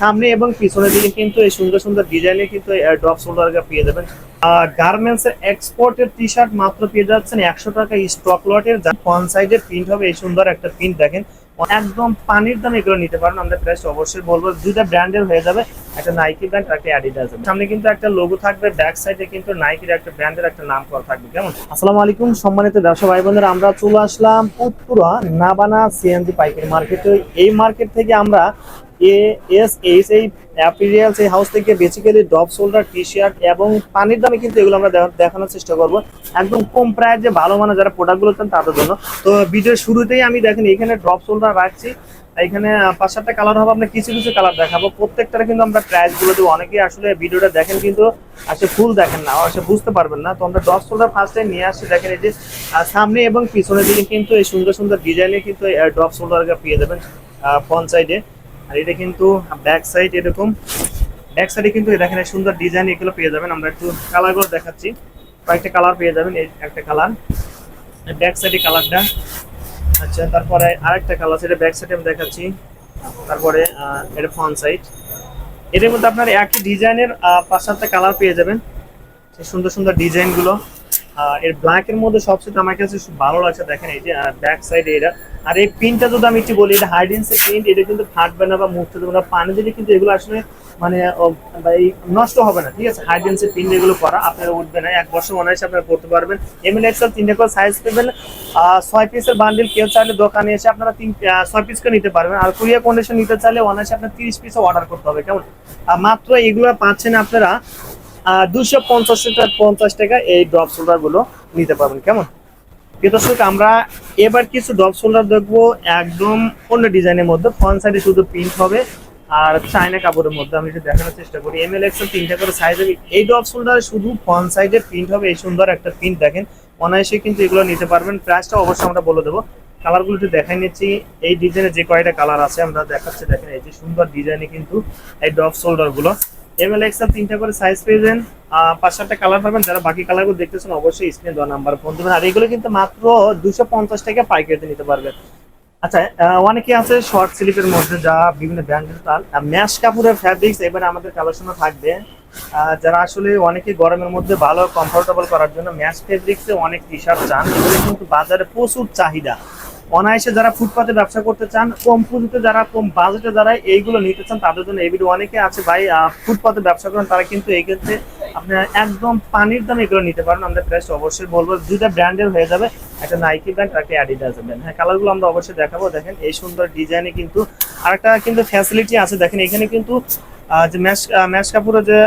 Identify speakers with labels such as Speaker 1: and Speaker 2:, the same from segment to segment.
Speaker 1: সামনে এবং পিছনের দিকে কিন্তু এই সুন্দর সুন্দর ডিজাইনে কিন্তু ড্রপ শোল্ডার পেয়ে যাবেন। গার্মেন্টস এর এক্সপোর্টের টি শার্ট মাত্র পেয়ে যাচ্ছেন একশো টাকা স্টক লটের ফন সাইডে প্রিন্ট হবে এই সুন্দর একটা প্রিন্ট দেখেন। একদম পানির দামে এগুলো নিতে পারেন। আমরা প্রাইস অবশ্যই বলব, দুইটা ব্র্যান্ডের হয়ে যাবে, একটা নাইকি ব্র্যান্ড আর একটা অ্যাডিডাস সামনে কিন্তু একটা লোগো থাকবে ব্যাক সাইডে কিন্তু নাইকির একটা ব্র্যান্ডের একটা নাম করা থাকবে, কেমন? আসসালামু আলাইকুম, সম্মানিত ব্যবসা ভাই বোনেরা, আমরা চলে আসলাম উত্তরা, নাবানা সিএনজি পাইকারি মার্কেটে এই মার্কেট থেকে আমরা এ এস এইচ এই অ্যাপিরিয়ালস এই হাউস থেকে basically drop shoulder T shirt এবং পানির দামে কিন্তু এগুলো আমরা দেখানোর চেষ্টা করব। একদম কম প্রাইজে ভালো মানে যারা প্রোডাক্টগুলো চান তাদের জন্য। তো ভিডিওর শুরুতেই আমি দেখেন, এখানে ড্রপ শোল্ডার রাখছি। এখানে পাঁচ সাতটা কালার হবে আমরা কিছু কিছু কালার দেখাবো। প্রত্যেকটার কিন্তু আমরা প্রাইসগুলো দেবো। অনেকেই আসলে ভিডিওটা দেখেন কিন্তু আসলে ফুল দেখেন না, আসলে বুঝতে পারবেন না। তো আমরা ড্রপ শোল্ডার ফার্স্টে নিয়ে আসছি। দেখেন এই যে সামনে এবং পিছনের দিকে কিন্তু এই সুন্দর সুন্দর ডিজাইনে কিন্তু ড্রপ শোল্ডার পেয়ে যাবেন ফ্রন্ট সাইডে আর এটা কিন্তু ব্যাক সাইড এরকম ব্যাক সাইডে কিন্তু দেখেন সুন্দর ডিজাইন এগুলো পেয়ে যাবেন। আমরা একটু কালারগুলো দেখাচ্ছি। কয়েকটা কালার পেয়ে যাবেন এই একটা কালার ব্যাক সাইডে কালারটা আচ্ছা তারপরে আরেকটা কালার সেটা ব্যাক সাইডে আমি দেখাচ্ছি। তারপরে এটা ফ্রন্ট সাইড এটার মধ্যে আপনার একই ডিজাইনের পাঁচ সাতটা কালার পেয়ে যাবেন। সুন্দর সুন্দর ডিজাইনগুলো এর ব্ল্যাকের মধ্যে সবচেয়ে আমার কাছে ভালো লাগছে, দেখেন এই যে ব্যাক সাইডে এটা। আর এই প্রিন্টটা যদি আমি একটু বলি, এটা হাইডেন্সের প্রিন্ট এটা কিন্তু ফাটবে না বা মুছতে দেবে না। পানি দিলে কিন্তু এগুলো আসলে মানে এই নষ্ট হবে না, ঠিক আছে? হাইডেন্সের প্রিন্ট এগুলো করা, আপনারা উঠবে না। এক বছর অনায়াসে আপনারা করতে পারবেন। এমএল এক্সেল তিনটে করে সাইজ পেবেন ছয় পিসের বান্ডিল কেউ চাইলে দোকানে এসে আপনারা তিন ছয় পিস করে নিতে পারবেন। আর কুরিয়ার কন্ডিশন নিতে চাইলে অনায়াসে আপনার তিরিশ পিসও অর্ডার করতে হবে, কেমন? মাত্র এগুলো পাচ্ছেন আপনারা দুশো পঞ্চাশ পঞ্চাশ টাকা এই ড্রপ শোল্ডারগুলো নিতে পারবেন। কেমন? দর্শক, আমরা এবার কিছু ড্রপ শোল্ডার দেখব একদম অন্য ডিজাইনের মধ্যে। ফ্রন্ট সাইডে শুধু প্রিন্ট হবে আর চায়না কাপড়ের মধ্যে। আমি একটু দেখানোর চেষ্টা করি। এম এল এক্সেল তিনটা করে সাইজ হবে এই ড্রপ শোল্ডারে শুধু ফ্রন্ট সাইডে প্রিন্ট হবে। এই সুন্দর একটা প্রিন্ট দেখেন। অনায়াসে কিন্তু এগুলো নিতে পারবেন। প্রাইসটা অবশ্যই আমরা বলে দেবো। কালারগুলো একটু দেখাই নিচ্ছি। এই ডিজাইনে যে কয়টা কালার আছে আমরা দেখাচ্ছি। দেখেন, এই যে সুন্দর ডিজাইনে কিন্তু এই ড্রপ শোল্ডারগুলো। এম তিনটা করে সাইজ পেয়ে যান। পাঁচ সাতটা কালার পাবেন। যারা বাকি কালারগুলো দেখতেছেন অবশ্যই স্ক্রিনে দেওয়া নাম্বার ফোন দেবেন। আর এগুলো কিন্তু মাত্র দুশো পঞ্চাশ টাকা পাইকারিতে নিতে পারবেন। আচ্ছা অনেকে আছে শর্ট স্লিপের মধ্যে যা বিভিন্ন ব্র্যান্ডের তাল। ম্যাশ কাপড়ের ফ্যাব্রিক্স এবারে আমাদের কালেকশনে থাকবে। যারা আসলে অনেকে গরমের মধ্যে ভালো কমফোর্টেবল করার জন্য ম্যাশ ফেব্রিক্সে অনেক টি শার্ট চান, এগুলো কিন্তু বাজারে প্রচুর চাহিদা। অনায়াসে যারা ফুটপাতে ব্যবসা করতে চান, কম পুঁজিতে যারা, কম বাজেটে যারা এইগুলো নিতে চান, তাদের জন্য এই ভিডিও অনেকে আছে ভাই ফুটপাতে ব্যবসা করেন, তারা কিন্তু এই ক্ষেত্রে আপনারা একদম পানির দামে এগুলো নিতে পারেন। আমরা প্রাইস অবশ্যই বলব, দুইটা ব্র্যান্ডের হয়ে যাবে, একটা নাইকি ব্র্যান্ড আর একটা অ্যাডিডাস ব্র্যান্ড হ্যাঁ কালারগুলো আমরা অবশ্যই দেখাবো। দেখেন, এই সুন্দর ডিজাইনে কিন্তু আরেকটা কিন্তু ফ্যাসিলিটি আছে। দেখেন, এখানে কিন্তু যে ম্যাশ ম্যাশ কাপড়ের যে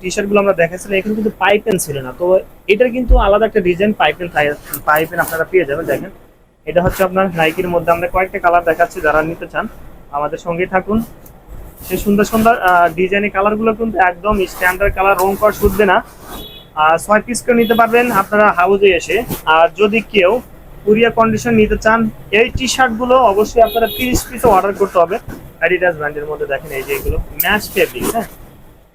Speaker 1: টি শার্টগুলো আমরা দেখাচ্ছিলাম, এখানে কিন্তু পাইপেন ছিল না। তো এটার কিন্তু আলাদা একটা ডিজাইন পাইপেন পাইপেন আপনারা পেয়ে যাবেন। দেখেন এটা হচ্ছে আপনার নাইকির মধ্যে আমরা কয়েকটা কালার দেখাচ্ছি যারা নিতে চান। আমাদের সঙ্গে থাকুন। সেই সুন্দর সুন্দর ডিজাইনের কালারগুলো কিন্তু একদম স্ট্যান্ডার্ড কালার রং করা শুধবে না। আর ছয় পিস করে নিতে পারবেন আপনারা হাউজে এসে। আর যদি কেউ কুরিয়ার কন্ডিশন নিতে চান, এই টি শার্টগুলো অবশ্যই আপনারা তিরিশ পিসও অর্ডার করতে হবে। অ্যাডিডাস ব্র্যান্ডের মধ্যে দেখেন এই যে এগুলো ম্যাচ ফেব্রিক হ্যাঁ?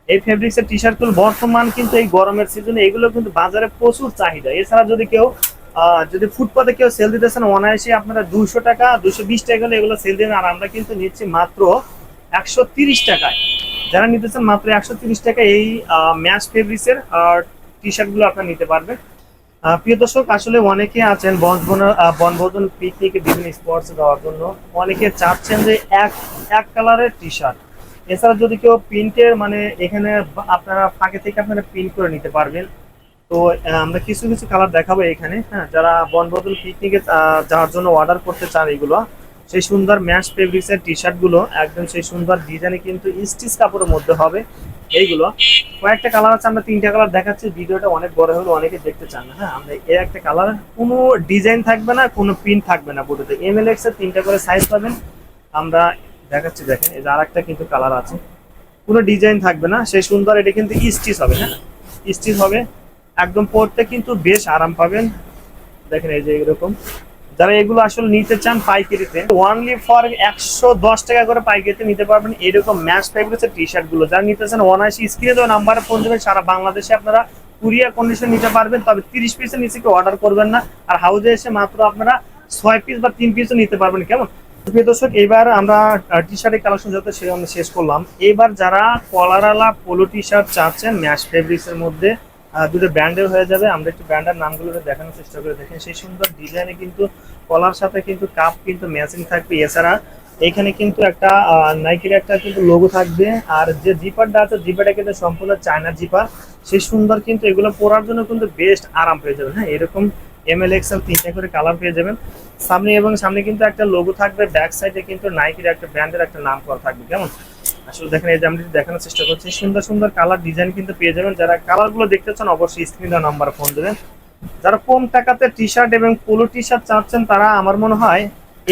Speaker 1: এই ফেব্রিক্সের টি শার্টগুলো বর্তমান কিন্তু এই গরমের সিজনে এগুলো কিন্তু বাজারে প্রচুর চাহিদা। এছাড়া যদি কেউ যদি ফুটপাতে কেউ সেল দিতেছেন অনায়াসে আপনারা দুশো টাকা দুশো বিশ টাকা হলে এগুলো সেল দেবেন। আর আমরা কিন্তু নিচ্ছি মাত্র একশো তিরিশ টাকায়। যারা নিতেছেন মাত্র একশো তিরিশ টাকা এই ম্যাচ ফেব্রিক্সের টি শার্টগুলো আপনারা নিতে পারবেন। প্রিয় দর্শক, আসলে অনেকে আছেন বনভোজন বনভোজন পিকনিকে বিভিন্ন স্পটসে যাওয়ার জন্য। অনেকে চাচ্ছেন যে এক এক কালারের টি শার্ট এছাড়া যদি কেউ প্রিন্টের মানে এখানে আপনারা ফাঁকে থেকে আপনারা প্রিন্ট করে নিতে পারবেন। তো আমরা কিছু কিছু কালার দেখাবো এখানে হ্যাঁ যারা বনভোজন পিকনিকে যাওয়ার জন্য অর্ডার করতে চান এগুলো, সেই সুন্দর ম্যাশ ফেব্রিক্সের টি শার্টগুলো, একদম সেই সুন্দর ডিজাইনে কিন্তু স্টিচ কাপড়ের মধ্যে হবে এইগুলো। কয়েকটা কালার আছে, আমরা তিনটা কালার দেখাচ্ছি, ভিডিওটা অনেক বড় হলো, অনেকে দেখতে চান না হ্যাঁ আমরা এর একটা কালার কোনো ডিজাইন থাকবে না, কোনো প্রিন্ট থাকবে না বোর্ডেতে এম এল এক্সের তিনটা করে সাইজ পাবেন। আমরা দেখাচ্ছি, দেখেন, এই যে আরেকটা কিন্তু কালার আছে। কোনো ডিজাইন থাকবে না, সেই সুন্দর এটা কিন্তু স্টিচ হবে হ্যাঁ স্টিচ হবে। একদম পরতে কিন্তু বেশ আরাম পাবেন। দেখেন এই যে এরকম। যারা এগুলো আসলে নিতে চান পাইকারিতে ওয়ানলি ফর একশো দশ টাকা করে পাইকারিতে নিতে পারবেন। এরকম ম্যাচ ফেব্রিক্সের টি শার্টগুলো। যারা নিতে চান অনায়াসি স্ক্রিনে দেওয়া নাম্বারে ফোন দেবেন। সারা বাংলাদেশে আপনারা কুরিয়ার কন্ডিশন নিতে পারবেন। তবে তিরিশ পিসের নিচে কেউ অর্ডার করবেন না। আর হাউজে এসে মাত্র আপনারা ছয় পিস বা তিন পিসও নিতে পারবেন। কেমন? প্রিয় দর্শক, এবার আমরা টি শার্টের কালেকশন যত সে শেষ করলাম। এবার যারা কলারালা পোলো টি শার্ট চাচ্ছেন ম্যাশ ফেব্রিক্স এর মধ্যে দুটো ব্র্যান্ডের হয়ে যাবে। আমরা একটু ব্র্যান্ডের নামগুলো দেখানোর চেষ্টা করে দেখেন সেই সুন্দর ডিজাইনে কিন্তু কলার সাথে কিন্তু কাপ কিন্তু ম্যাচিং থাকবে। এছাড়া এখানে কিন্তু একটা নাইকের একটা কিন্তু লোগো থাকবে। আর যে জিপারটা আছে জিপারটা কিন্তু সম্পূর্ণ চায়না জিপার সেই সুন্দর কিন্তু এগুলো পরার জন্য কিন্তু বেস্ট আরাম পেয়ে যাবেন। হ্যাঁ এরকম এম এল এক্সেল তিনটা করে কালার পেয়ে যাবেন। সামনে এবং সামনে কিন্তু একটা লোগো থাকবে। ব্যাক সাইডে কিন্তু নাইকির একটা ব্র্যান্ডের একটা নাম করা থাকবে। কেমন? আসলে দেখেন, এই যে আমি দেখানোর চেষ্টা করছি, সুন্দর সুন্দর কালার ডিজাইন কিন্তু পেয়ে যাবেন। যারা কালারগুলো দেখতে চান, অবশ্যই স্ক্রিনে নাম্বার ফোন দেবেন। যারা কম টাকাতে টি শার্ট এবং পোলো টি শার্ট চাচ্ছেন, তারা আমার মনে হয়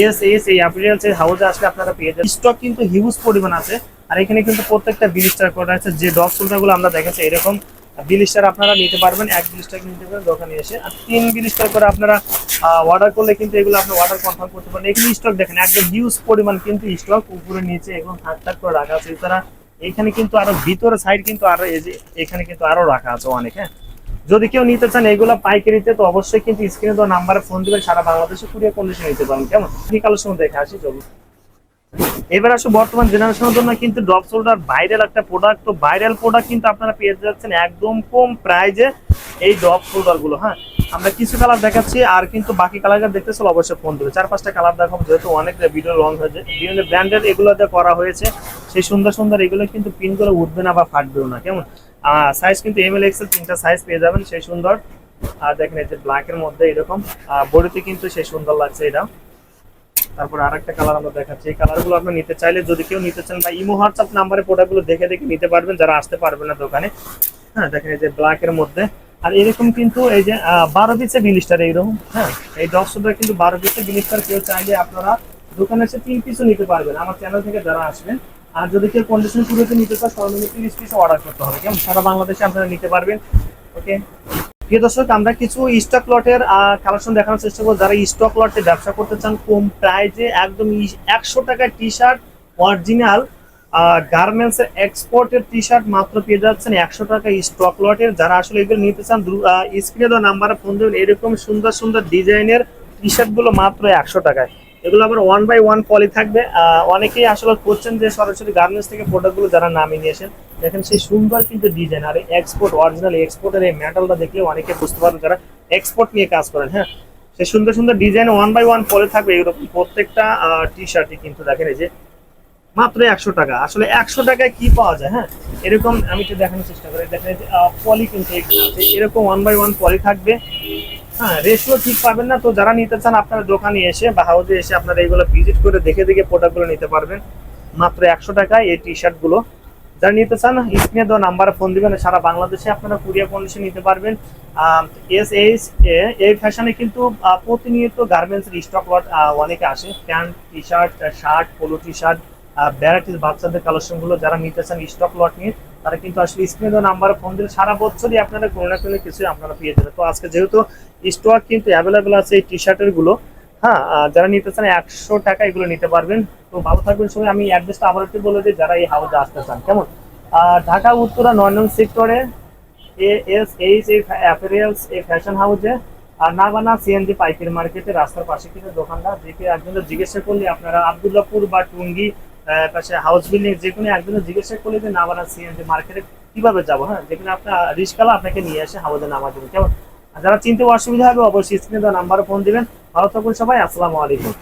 Speaker 1: এস এস এই অ্যাপিরিয়ালস এর হাউসে আসলে আপনারা পেয়ে যাবেন। স্টক কিন্তু হিউজ পরিমাণ আছে। আর এখানে কিন্তু প্রত্যেকটা বিলিস্টার করা আছে। যে ডগগুলো আমরা দেখেছি, এরকম বিলিস্টার আপনারা নিতে পারবেন। এক বিলিস্টার নিতে পারবেন দোকানে এসে। আর তিন বিলিস্টার করে আপনারা অর্ডার করলে কিন্তু এগুলো আপনি অর্ডার কনফার্ম করতে পারেন। এখানে স্টক দেখেন একদম হিউজ পরিমাণ কিন্তু স্টক উপরে, নিচে এবং থাক থাক করে রাখা আছে। এছাড়া এখানে কিন্তু আরও ভিতরে সাইড কিন্তু আরও এই যে এখানে কিন্তু আরও রাখা আছে অনেক হ্যাঁ? যদি কেউ নিতে চান এগুলো পাইকারিতে, তো অবশ্যই কিন্তু স্ক্রিনে দেওয়া নাম্বারে ফোন দিবেন, সারা বাংলাদেশে কুরিয়ার কন্ডিশন নিতে পারেন কেমন? কি কালেকশন দেখে আসি, চলুন। এবার আসলে বর্তমান জেনারেশনের জন্য কিন্তু ড্রপ শোল্ডার ভাইরাল একটা প্রোডাক্ট তো ভাইরাল প্রোডাক্ট কিন্তু আপনারা পেয়ে যাচ্ছেন একদম কম প্রাইজে এই ড্রপ শোল্ডারগুলো হ্যাঁ? আমরা কিছু কালার দেখাচ্ছি, আর কিন্তু বাকি কালার দেখতে চাইলে অবশ্যই ফোন দেবে। চার পাঁচটা কালার দেখাবো, যেহেতু অনেক ভিডিও লং হয়েছে। বিভিন্ন ব্র্যান্ডের এগুলোতে করা হয়েছে, সেই সুন্দর সুন্দর এগুলো কিন্তু পিন করে উঠবে না বা ফাটবেও না, কেমন? সাইজ কিন্তু এম এল এক্সেল তিনটা সাইজ পেয়ে যাবেন, সেই সুন্দর। আর দেখেন এই যে ব্ল্যাক এর মধ্যে এরকম বডিতে কিন্তু সেই সুন্দর লাগছে এটা। তারপর আরেকটা কালার আমরা দেখাচ্ছি। এই কালারগুলো আপনি নিতে চাইলে, যদি কেউ নিতে চান, বা ইমো হোয়াটসঅ্যাপ নাম্বারে প্রোডাক্টগুলো দেখে দেখে নিতে পারবেন, যারা আসতে পারবেন না দোকানে। হ্যাঁ দেখেন এই যে ব্ল্যাক এর মধ্যে আর এরকম কিন্তু এই যে বারো পিসে বিলিস্টার এইরকম হ্যাঁ এই দশটা কিন্তু বারো পিসে বিলিস্টার কেউ চাইলে আপনারা দোকানে এসে তিন পিসও নিতে পারবেন। আমার চ্যানেল থেকে যারা আসবেন, আর যদি কেউ কন্ডিশন পুরোতে নিতে চান সর্বনিম্ন তিরিশ পিস অর্ডার করতে হবে। কেমন? সারা বাংলাদেশে আপনারা নিতে পারবেন। ওকে প্রিয় দর্শক, আমরা কিছু স্টক লটের কালেকশন দেখানোর চেষ্টা করব। যারা স্টক লটে ব্যবসা করতে চান, কম প্রাইজে একদম একশো টাকার টি শার্ট অরিজিনাল গার্মেন্টস এর এক্সপোর্টের টি শার্ট মাত্র পেয়ে যাচ্ছেন একশো টাকা স্টক লটের যারা আসলে এগুলো নিতে চান স্ক্রিনে দেওয়া নাম্বারে ফোন দেবেন। এরকম সুন্দর সুন্দর ডিজাইনের টি শার্টগুলো মাত্র একশো টাকায়। এগুলো আবার ওয়ান বাই ওয়ান পলি থাকবে। অনেকেই আসলে করছেন যে সরাসরি গার্মেন্টস থেকে প্রোডাক্টগুলো যারা নামিয়ে নিয়েছেন দেখেন সেই সুন্দর কিন্তু ডিজাইন আর এক্সপোর্ট অরিজিনাল এক্সপোর্টের এই মেটালটা দেখলে অনেকে বুঝতে পারবেন যারা এক্সপোর্ট নিয়ে কাজ করেন হ্যাঁ? সেই সুন্দর সুন্দর ডিজাইন ওয়ান বাই ওয়ান পলে থাকবে। এরকম প্রত্যেকটা টি শার্টই কিন্তু দেখেন এই যে মাত্র একশো টাকা। আসলে একশো টাকায় কি পাওয়া যায় হ্যাঁ? এরকম আমি একটু দেখানোর চেষ্টা করি। পলি কিন্তু এরকম ওয়ান বাই ওয়ান পলি থাকবে। হ্যাঁ রেশিও ঠিক পাবেন না। তো যারা নিতে চান, আপনার দোকানে এসে বা হাউসে এসে আপনারা এইগুলো ভিজিট করে দেখে দেখে প্রোডাক্টগুলো নিতে পারবেন। মাত্র একশো টাকায় এই টি শার্টগুলো যারা নিতে চান স্ক্রিনে দেওয়া নাম্বারে ফোন দিবেন। সারা বাংলাদেশে আপনারা কুরিয়ার কন্ডিশন নিতে পারবেন। এস এইচ এ এই ফ্যাশনে কিন্তু প্রতিনিয়ত গার্মেন্টস স্টক লট অনেকে আসে। Pant T shirt shirt polo T shirt varieties বাচ্চাদের কালেকশনগুলো যারা নিতে চান স্টক লট নিয়ে, তারা কিন্তু আসলে স্ক্রিনে দেওয়া নাম্বারে ফোন দিলে সারা বছরই আপনারা কোনো না কোনো কিছু আপনারা পেয়ে যাবেন। তো আজকে যেহেতু স্টক কিন্তু অ্যাভেলেবেল আছে এই টি শার্টেরগুলো হ্যাঁ যারা নিতে চান একশো টাকা এগুলো নিতে পারবেন। তো ভালো থাকবেন সবাই, আমি অ্যাড্রেসটা আবার একটু বলে দিই, যারা এই হাউসে আসতে চান, কেমন? ঢাকা, উত্তরা নয় নং সেক্টরে এ এস এইচ এই অ্যাপারেলস এই ফ্যাশন হাউসে আর নাগানা সিএনজি পাইকারি মার্কেটে রাস্তার পাশে কিন্তু দোকানটা দেখে একজনের জিজ্ঞাসা করলে আপনারা আবদুল্লাপুর বা টুঙ্গি পাশে হাউস বিল্ডিং যে কোনো একজনের জিজ্ঞাসা করলে যে নামার আছে যে মার্কেটে কীভাবে যাব হ্যাঁ? যেখানে আপনার রিস্কালা আপনাকে নিয়ে আসে হাউসে নামার জন্য। কেমন? যারা চিনতে অসুবিধা হবে, অবশ্যই স্ক্রিনে দেওয়া নাম্বারে ফোন দিবেন। ভালো থাকুন সবাই, আসসালামু আলাইকুম।